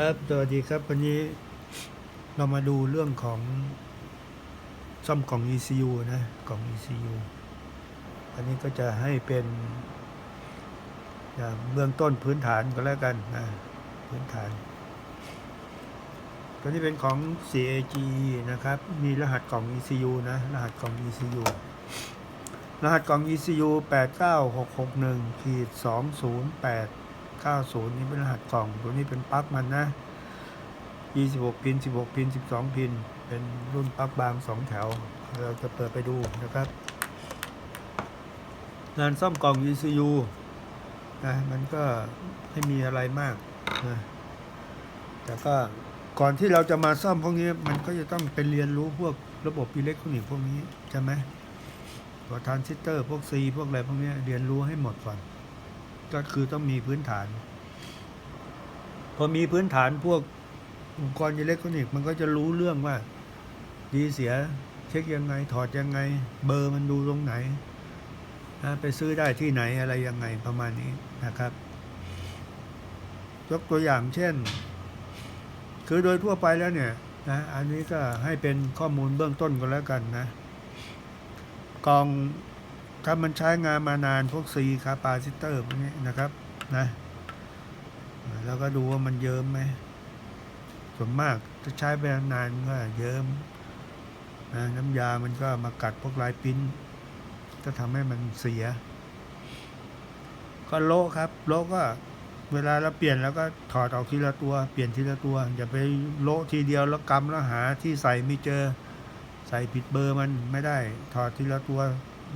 ครับสวัสดีครับ วันนี้เรามาดูเรื่องของซ่อมกล่อง ECU นะกล่อง ECU อันนี้ก็จะให้เป็นเบื้องต้นพื้นฐานก็แล้วกันนะพื้นฐาน ตัวนี้เป็นของ CAG นะครับ มีรหัสกล่อง ECU นะ รหัสกล่อง ECU รหัสกล่อง ECU 89661ขีด208 90 นี่เป็นรหัสกล่อง ตัวนี้เป็นปลั๊กมันนะ 26 พิน 16 พิน 12 พิน เป็นรุ่นปลั๊กบาง 2 แถว เราจะเปิดไปดูนะครับ งานซ่อมกล่อง ECU นะมันก็ไม่มีอะไรมากนะแต่ก็ก่อนที่เราจะมาซ่อมพวกนี้ มันก็จะต้องไปเรียนรู้พวกระบบอิเล็กทรอนิกส์พวกนี้ ใช่ไหมตัวทรานซิสเตอร์ พวกซี พวกอะไรพวกนี้เรียนรู้ให้หมดก่อน ก็คือต้องมีพื้นฐาน พอมีพื้นฐานพวกอุปกรณ์อิเล็กทรอนิกส์มันก็จะรู้เรื่องว่าดีเสียเช็คยังไงถอดยังไง เบอร์มันดูตรงไหนนะไปซื้อได้ที่ไหนอะไรยังไงประมาณนี้นะครับยกตัวอย่างเช่น คือโดยทั่วไปแล้วเนี่ยนะอันนี้ก็ให้เป็นข้อมูลเบื้องต้นก็แล้วกันนะกอง ถ้ามันใช้งานมานานพวกซีคาปาซิเตอร์พวกนี้นะครับนะแล้วก็ดูว่ามันเยิ้มไหมส่วนมากถ้าใช้ไปนานก็เยิ้มนะน้ำยามันก็มากัดพวกลายปิ้นก็ทำให้มันเสีย ก็โลครับ โลก็เวลาเราเปลี่ยนแล้วก็ถอดออกทีละตัว เปลี่ยนทีละตัว อย่าไปโลทีเดียวแล้วกำแล้วหาที่ใส่ไม่เจอ ใส่ผิดเบอร์มันไม่ได้ ถอดทีละตัว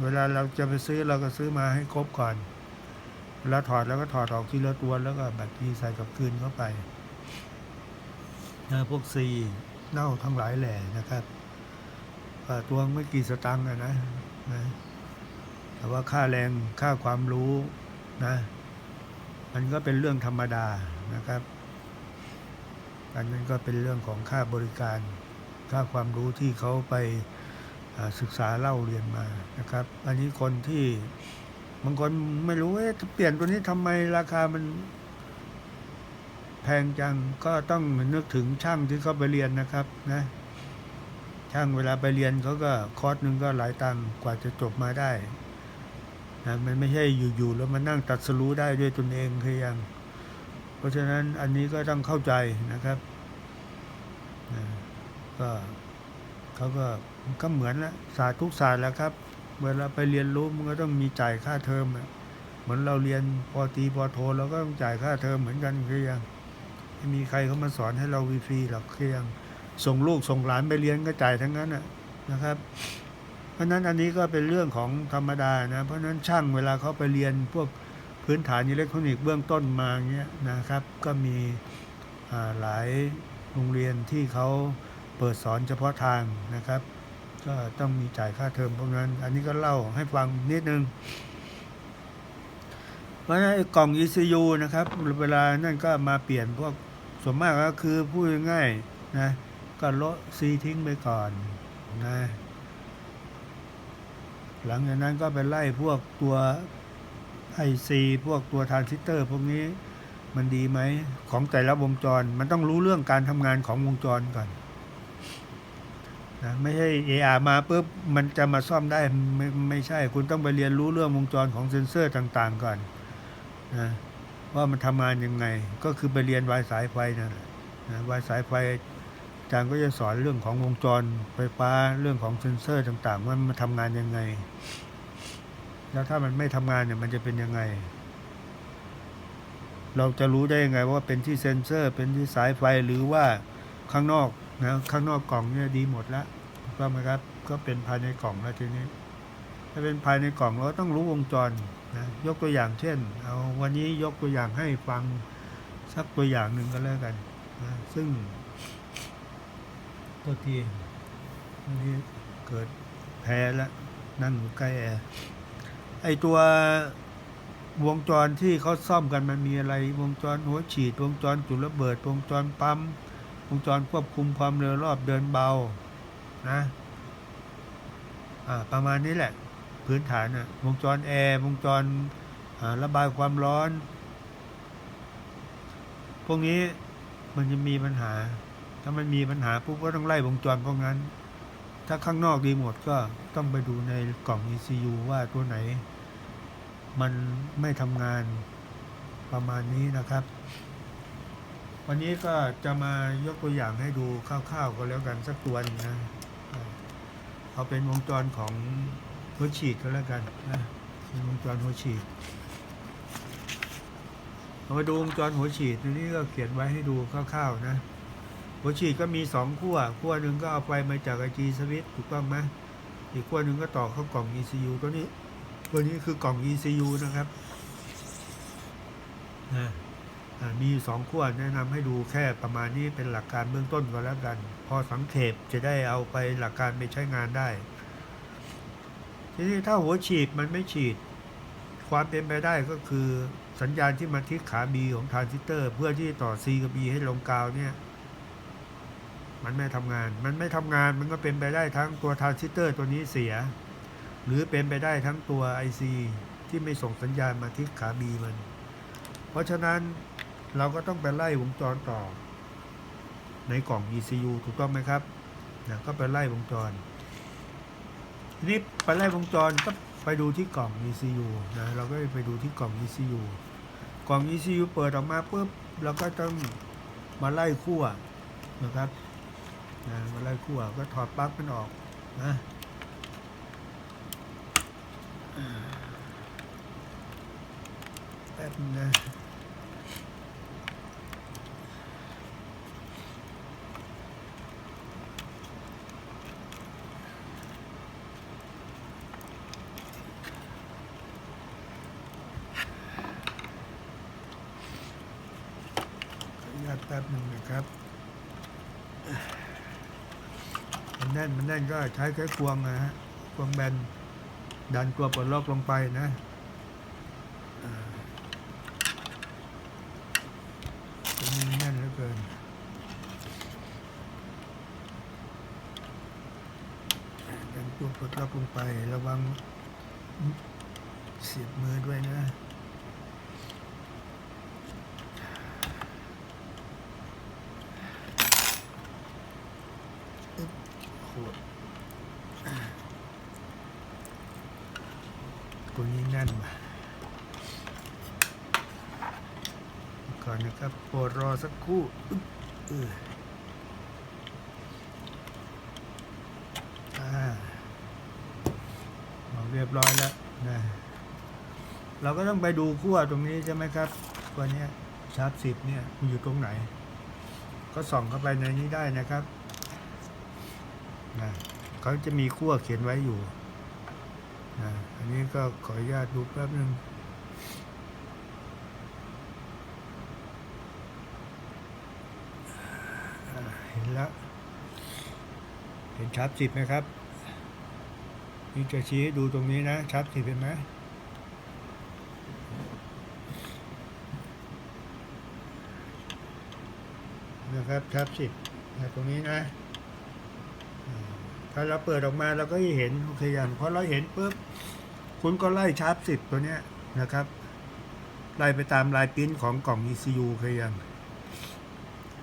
เวลาเราจะไปซื้อเราก็ซื้อมาให้ครบก่อน เวลาถอดแล้วก็ถอดออกทีละตัวแล้วก็แบตทีใส่กับคืนเข้าไปนะพวกซีเน่าทั้งหลายแหล่นะครับตัวไม่กี่สตังค์อะนะนะแต่ว่าค่าแรงค่าความรู้นะ มันก็เป็นเรื่องธรรมดานะครับ อันนั้นก็เป็นเรื่องของค่าบริการ ค่าความรู้ที่เขาไป ศึกษาเล่าเรียนมานะครับ อันนี้คนที่บางคนไม่รู้เอ๊ะเปลี่ยนตัวนี้ทำไมราคามัน แพงจังก็ต้องนึกถึงช่างที่เขาไปเรียนนะครับนะช่างเวลาไปเรียนเขาก็คอร์สหนึ่งก็หลายตังกว่าจะจบมาได้นะมันไม่ใช่อยู่ๆแล้วมานั่งตัดสรู้ได้ด้วยตนเองคือยัง เพราะฉะนั้นอันนี้ก็ต้องเข้าใจนะครับนะก็ เขาก็ก็เหมือนละศาสตร์ทุกศาสตร์แหล้วครับ เวลาไปเรียนรู้มันก็ต้องมีจ่ายค่าเทอมเหมือนเราเรียนปอตีปอโทเราก็ต้องจ่ายค่าเทอมเหมือนกันคือยังไม่มีใครเขามาสอนให้เราฟรีหรอกคือยังส่งลูกส่งหลานไปเรียนก็จ่ายทั้งนั้นนะครับ เพราะฉะนั้นอันนี้ก็เป็นเรื่องของธรรมดานะ เพราะฉะนั้นช่างเวลาเขาไปเรียนพวกพื้นฐานอิเล็กทรอนิกส์เบื้องต้นมาเงี้ยนะครับ ก็มีหลายโรงเรียนที่เขา เปิดสอนเฉพาะทางนะครับ ก็ต้องมีจ่ายค่าเทอมพวกนั้น อันนี้ก็เล่าให้ฟังนิดนึงเพราะฉะนั้นกล่อง ECU นะครับ เวลานั่นก็มาเปลี่ยนพวกส่วนมากก็คือพูดง่ายๆนะก็ลดซีทิ้งไปก่อนนะหลังจากนั้นก็ไปไล่พวกตัวไอซีพวกตัวทรานซิสเตอร์ พวกนี้มันดีไหมของแต่ละวงจร มันต้องรู้เรื่องการทำงานของวงจรก่อน นะไม่ใช่ AR มาปุ๊บมันจะมาซ่อมได้ไม่ไม่ใช่คุณต้องไปเรียนรู้เรื่องวงจรของเซ็นเซอร์ต่างๆก่อนนะว่ามันทำงานยังไง ก็คือไปเรียนวายสายไฟนั่นแหละนะวายสายไฟอาจารย์ก็จะสอนเรื่องของวงจรไฟฟ้าเรื่องของเซ็นเซอร์ต่างๆ ว่ามันทำงานยังไง แล้วถ้ามันไม่ทำงานเนี่ยมันจะเป็นยังไง เราจะรู้ได้ยังไงว่าเป็นที่เซ็นเซอร์เป็นที่สายไฟหรือว่าข้างนอก นะข้างนอกกล่องเนี่ยดีหมดแล้วกต้องไหมครับก็เป็นภายในกล่องแล้วทีนี้ ถ้าเป็นภายในกล่องเราต้องรู้วงจรนะยกตัวอย่างเช่น เอาวันนี้ยกตัวอย่างให้ฟังสักตัวอย่างหนึ่งก็แล้วกันนะซึ่งตัวทีวันนี้เกิดแพ้แล้วนั่งอยู่ใกล้แอร์ไอตัววงจรที่เขาซ่อมกันมันมีอะไร วงจรหัวฉีด วงจรจุดระเบิด วงจรปั๊ม วงจรควบคุมความเร็วรอบเดินเบานะประมาณนี้แหละ พื้นฐานนะวงจรแอร์วงจรระบายความร้อน พวกนี้มันจะมีปัญหา ถ้ามันมีปัญหาปุ๊บก็ต้องไล่วงจรพวกนั้น ถ้าข้างนอกดีหมดก็ต้องไปดูในกล่อง ECU ว่าตัวไหน มันไม่ทำงานประมาณนี้นะครับ วันนี้ก็จะมายกตัวอย่างให้ดูคร่าวๆก็แล้วกันสักตัวนึงนะ เอาเป็นวงจรของหัวฉีดก็แล้วกันนะเป็นวงจรหัวฉีดเรามาดูวงจรหัวฉีดตัวนี้ก็เขียนไว้ให้ดูคร่าวๆนะ หัวฉีดก็มีสองขั้วขั้วหนึ่งก็เอาไฟมาจากไอจีสวิตถูกต้องไหมอีกขั้วหนึ่งก็ต่อเข้ากล่อง ECU ตัวนี้ตัวนี้คือกล่อง ECU นะครับนะอ่ มีอยู่สองขั้วแนะนำให้ดูแค่ประมาณนี้เป็นหลักการเบื้องต้นก็แล้วกัน พอสังเขปจะได้เอาไปหลักการไปใช้งานได้ ทีนี้ถ้าหัวฉีดมันไม่ฉีด ความเป็นไปได้ก็คือสัญญาณที่มาที่ขา B ของทรานซิสเตอร์ เพื่อที่ต่อ C กับ B ให้ลงกาวเนี่ย มันไม่ทำงาน มันไม่ทำงานมันก็เป็นไปได้ทั้งตัวทรานซิสเตอร์ตัวนี้เสีย หรือเป็นไปได้ทั้งตัว IC ที่ไม่ส่งสัญญาณมาที่ขา B มัน เพราะฉะนั้น เราก็ต้องไปไล่วงจรต่อ ในกล่อง ECU ถูกต้องไหมครับนะก็ไปไล่วงจร ทีนี้ไปไล่วงจรก็ไปดูที่กล่อง ECU นะเราก็ไปดูที่กล่อง ECU กล่อง ECU เปิดออกมาปุ๊บเราก็ต้องมาไล่ขั้วนะครับนะมาไล่ขั้วก็ถอดปลั๊กมันออกนะอ่าแป๊บนะ ออนุญาตแป๊บหนึ่งนะครับมันแน่นมันแน่นก็ใช้แค่ควงนะฮะควงแบนดันตัวปลดล็อกลงไปนะอ่าตัวนี้แน่นเหลือเกินดันตัวปลดล็อกลงไประวังเสียบมือด้วยนะ โคตรตัวนี้แน่นว่ะก่อนนะครับโปรดรอสักครู่อึ๊บเอออ่าเอาเรียบร้อยแล้วนะเราก็ต้องไปดูขั้วตรงนี้ใช่ไหมครับตัวเนี้ยชาร์ปสิบเนี่ยมันอยู่ตรงไหน ก็ส่องเข้าไปในนี้ได้นะครับ นะเขาจะมีขั้วเขียนไว้อยู่นะอันนี้ก็ขออนุญาตดูแป๊บนึงอ่าเห็นแล้ว เห็นชัดสิบไหมครับนี่จะชี้ให้ดูตรงนี้นะชัดสิบเห็นไหมนะครับชัดสิบตรงนี้นะ ถ้าเราเปิดออกมาเราก็จะเห็นโอเคอย่างพอเราเห็นปุ๊บคุณก็ไล่ชาร์ปสิบตัวเนี้ยนะครับ ไล่ไปตามลายปิ้นของกล่อง ECU เคยยัง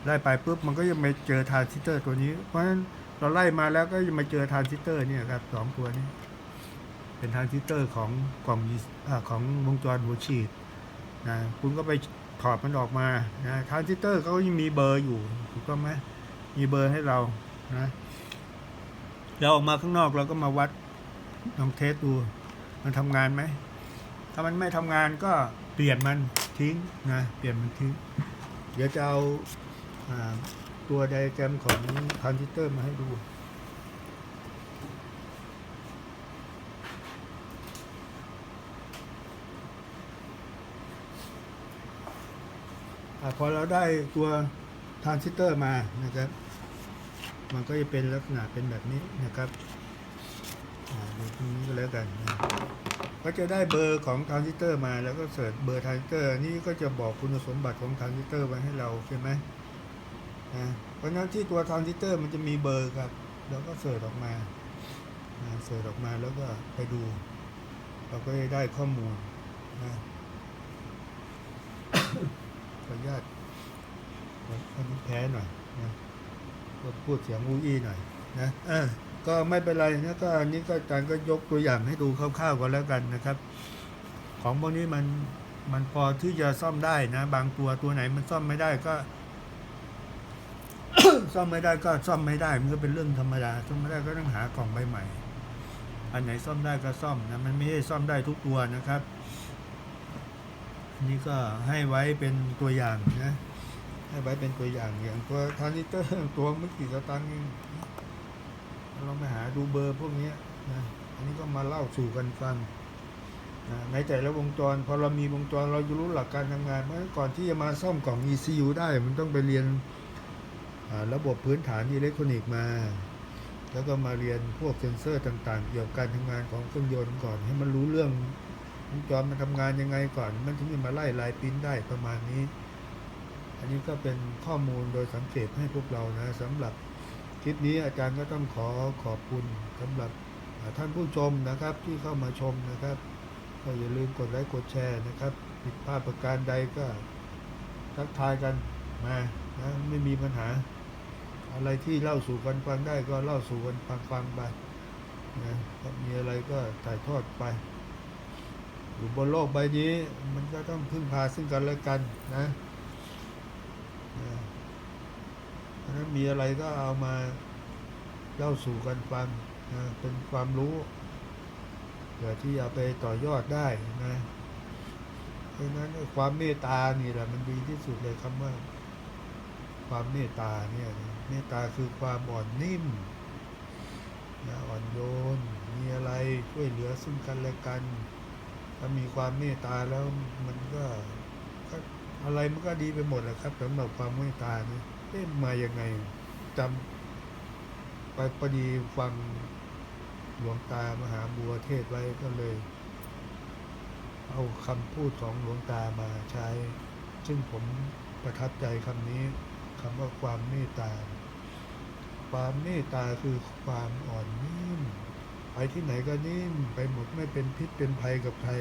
ไล่ไปปุ๊บมันก็จะมาเจอทรานซิสเตอร์ตัวนี้ เพราะฉะนั้นเราไล่มาแล้วก็จะมาเจอทรานซิสเตอร์เนี่ยครับสองตัวนี้ เป็นทรานซิสเตอร์ของกล่องอของวงจรหัวฉีดนะคุณก็ไปถอดมันออกมานะทรานซิสเตอร์เขายังมีเบอร์อยู่ถูกต้องไหมมีเบอร์ให้เรานะ เราออกมาข้างนอกเราก็มาวัดลองเทสดู มันทำงานไหม ถ้ามันไม่ทำงานก็เปลี่ยนมันทิ้งนะเปลี่ยนมันทิ้ง เดี๋ยวจะเอาอาตัวไดอะแกรมของทรานซิสเตอร์มาให้ดูอพอเราได้ตัวทรานซิสเตอร์มานะครับ มันก็จะเป็นลักษณะเป็นแบบนี้นะครับดูตรงนี้ก็แล้วกันนะก็จะได้เบอร์ของทรานซิสเตอร์มาแล้วก็เสิร์ชเบอร์ทรานซิสเตอร์นี่ก็จะบอกคุณสมบัติของทรานซิสเตอร์ไว้ให้เราใช่ไหมนะเพราะฉะนั้นที่ตัวทรานซิสเตอร์มันจะมีเบอร์ครับ แล้วก็เสิร์ชออกมาเสิร์ชออกมาแล้วก็ไปดู เราก็จะได้ข้อมูลนะขออนุญาตอันนี้แพ้หน่อยนะ พูดเสียงอูอี้หน่อยนะอะก็ไม่เป็นไรนะก็อันนี้ก็อาจารย์ก็ยกตัวอย่างให้ดูคร่าวๆกันแล้วกันนะครับ ของพวกนี้มันมันพอที่จะซ่อมได้นะ บางตัวตัวไหนมันซ่อมไม่ได้ก็ ซ่อมไม่ได้ก็ซ่อมไม่ได้ มันก็เป็นเรื่องธรรมดาซ่อมไม่ได้ก็ต้องหากล่องใบใหม่ อันไหนซ่อมได้ก็ซ่อมนะมันไม่ใช่ซ่อมได้ทุกตัวนะครับอันนี้ก็ให้ไว้เป็นตัวอย่างนะ ให้ไว้เป็นตัวอย่างอย่างตัวทานิเตอร์ตัวไม่กี่สตางค์เองเราไปหาดูเบอร์พวกนี้นะอันนี้ก็มาเล่าสู่กันฟังนะในแต่ละวงจรพอเรามีวงจรเราจะรู้หลักการทำงานเพราะก่อนที่จะมาซ่อมกล่อง ECU ได้มันต้องไปเรียนระบบพื้นฐานอิเล็กทรอนิกส์มา แล้วก็มาเรียนพวกเซ็นเซอร์ต่าง ๆ เกี่ยวกับการทำงานของเครื่องยนต์ก่อนให้มันรู้เรื่องวงจรมันทำงานยังไงก่อน มันถึงจะมาไล่ลายปิ้นได้ประมาณนี้ อันนี้ก็เป็นข้อมูลโดยสังเกตให้พวกเรานะสำหรับคลิปนี้อาจารย์ก็ต้องขอขอบคุณสำหรับท่านผู้ชมนะครับที่เข้ามาชมนะครับก็อย่าลืมกดไลค์กดแชร์นะครับผิดพลาดประการใดก็ทักทายกันมานะไม่มีปัญหา อะไรที่เล่าสู่กันฟังได้ก็เล่าสู่กันฟังฟังไปนะมีอะไรก็ถ่ายทอดไป อยู่บนโลกใบนี้มันก็ต้องพึ่งพาซึ่งกันและกันนะ เพราะมีอะไรก็เอามาเล่าสู่กันฟังนะเป็นความรู้เพื่อที่เอาไปต่อยอดได้นะเพราะนั้นความเมตตานี่แหละมันดีที่สุดเลยคำว่า ความเมตตาเนี่ยเมตตาคือความอ่อนนิ่มนะอ่อนโยน มีอะไรช่วยเหลือซึ่งกันและกัน ถ้ามีความเมตตาแล้วมันก็ อะไรมันก็ดีไปหมดแหละครับสำหรับความเมตตานี่ อ๊ะมายังไงจำไปพอดีฟังหลวงตามหาบัวเทศไว้ก็เลย เอาคำพูดของหลวงตามาใช้ ซึ่งผมประทับใจคำนี้คำว่าความเมตตา ความเมตตาคือความอ่อนนิ่มไปที่ไหนก็นิ่มไปหมดไม่เป็นพิษเป็นภัยกับใคร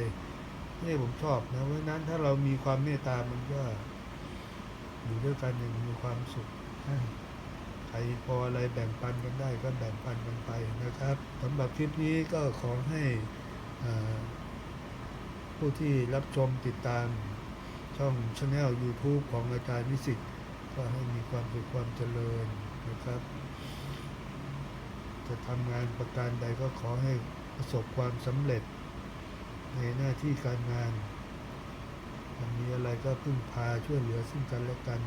นี่ผมชอบนะเพราะนั้นถ้าเรามีความเมตตามันก็ อยู่ด้วยกันอย่างมีความสุขใครพออะไรแบ่งปันกันได้ก็แบ่งปันกันไปนะครับสำหรับคลิปนี้ก็ขอให้อ่าผู้ที่รับชมติดตามช่องช anel YouTube ของอาจารย์นิสิตก็ให้มีความสุขความเจริญนะครับ จะทำงานประการใดก็ขอให้ประสบความสำเร็จในหน้าที่การงาน มีอะไรก็พึ่งพาช่วยเหลือซึ่งกันและกัน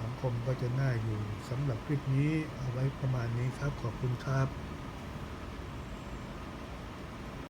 สังคมก็จะน่าอยู่สำหรับคลิปนี้เอาไว้ประมาณนี้ครับขอบคุณครับ